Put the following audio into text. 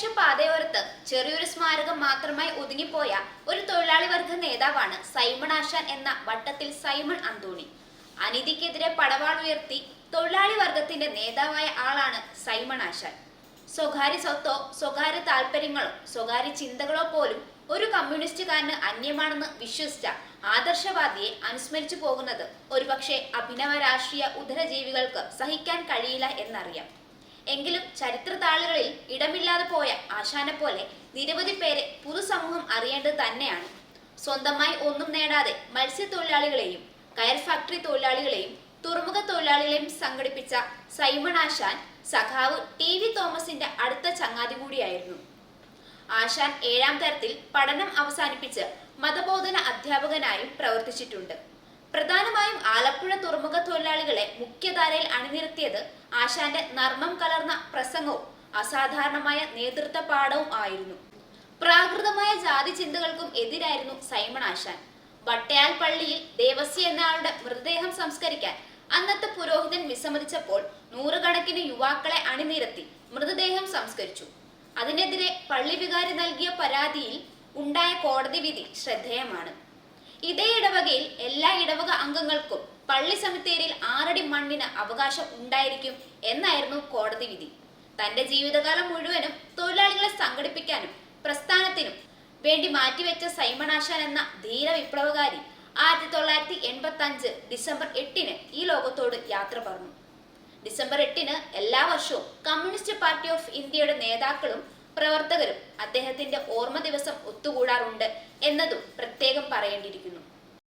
തീരദേശ പാതയോരത്ത് ചെറിയൊരു സ്മാരകം മാത്രമായി ഒതുങ്ങിപ്പോയ ഒരു തൊഴിലാളി വർഗ നേതാവാണ് സൈമൺ ആശാൻ എന്ന വട്ടത്തിൽ സൈമൺ അന്തോണി. അനീതിക്കെതിരെ പടവാൾ ഉയർത്തി തൊഴിലാളി വർഗത്തിന്റെ നേതാവായ ആളാണ് സൈമൺ ആശാൻ. സ്വകാര്യ സ്വത്തോ സ്വകാര്യ താല്പര്യങ്ങളോ സ്വകാര്യ ചിന്തകളോ പോലും ഒരു കമ്മ്യൂണിസ്റ്റുകാരന് അന്യമാണെന്ന് വിശ്വസിച്ച ആദർശവാദിയെ അനുസ്മരിച്ചു പോകുന്നത് ഒരുപക്ഷെ അഭിനവ രാഷ്ട്രീയ ഉദരജീവികൾക്ക് സഹിക്കാൻ കഴിയില്ല എന്നറിയാം. എങ്കിലും ചരിത്ര താളുകളിൽ ഇടമില്ലാതെ പോയ ആശാനെ പോലെ നിരവധി പേരെ പൊതുസമൂഹം അറിയേണ്ടത് തന്നെയാണ്. സ്വന്തമായി ഒന്നും നേടാതെ മത്സ്യത്തൊഴിലാളികളെയും കയർ ഫാക്ടറി തൊഴിലാളികളെയും തുറമുഖ തൊഴിലാളികളെയും സംഘടിപ്പിച്ച സൈമൺ ആശാൻ സഖാവ് ടി വി തോമസിന്റെ അടുത്ത ചങ്ങാതി കൂടിയായിരുന്നു. ആശാൻ ഏഴാം തരത്തിൽ പഠനം അവസാനിപ്പിച്ച് മതബോധന അധ്യാപകനായും പ്രവർത്തിച്ചിട്ടുണ്ട്. പ്രധാനമായും ആലപ്പുഴ തുറമുഖ തൊഴിലാളികളെ മുഖ്യധാരയിൽ അണിനിരത്തിയത് ആശാന്റെ നർമ്മം കലർന്ന പ്രസംഗവും അസാധാരണമായ നേതൃത്വ പാഠവും ആയിരുന്നു. പ്രാകൃതമായ ജാതി ചിന്തകൾക്കും എതിരായിരുന്നു സൈമൺ ആശാൻ. വട്ടയാൽ പള്ളിയിൽ ദേവസ്യ എന്നയാളുടെ മൃതദേഹം സംസ്കരിക്കാൻ അന്നത്തെ പുരോഹിതൻ വിസമ്മതിച്ചപ്പോൾ നൂറുകണക്കിന് യുവാക്കളെ അണിനിരത്തി മൃതദേഹം സംസ്കരിച്ചു. അതിനെതിരെ പള്ളി വികാരി നൽകിയ പരാതിയിൽ ഉണ്ടായ കോടതി വിധി ശ്രദ്ധേയമാണ്. ഇതേ ഇടവകയിൽ എല്ലാ ഇടവക അംഗങ്ങൾക്കും പള്ളി സെമിത്തേരിയിൽ ആറടി മണ്ണിന് അവകാശം ഉണ്ടായിരിക്കും എന്നായിരുന്നു കോടതി വിധി. തന്റെ ജീവിതകാലം മുഴുവനും തൊഴിലാളികളെ സംഘടിപ്പിക്കാനും പ്രസ്ഥാനത്തിനും വേണ്ടി മാറ്റിവെച്ച സൈമണാശാൻ എന്ന ധീര വിപ്ലവകാരി ആയിരത്തി തൊള്ളായിരത്തി എൺപത്തി അഞ്ച് ഡിസംബർ എട്ടിന് ഈ ലോകത്തോട് യാത്ര പറഞ്ഞു. ഡിസംബർ എട്ടിന് എല്ലാ വർഷവും കമ്മ്യൂണിസ്റ്റ് പാർട്ടി ഓഫ് ഇന്ത്യയുടെ നേതാക്കളും പ്രവർത്തകരും അദ്ദേഹത്തിന്റെ ഓർമ്മ ദിവസം ഒത്തുകൂടാറുണ്ട് എന്നതും പ്രത്യേകം പറയേണ്ടിയിരിക്കുന്നു.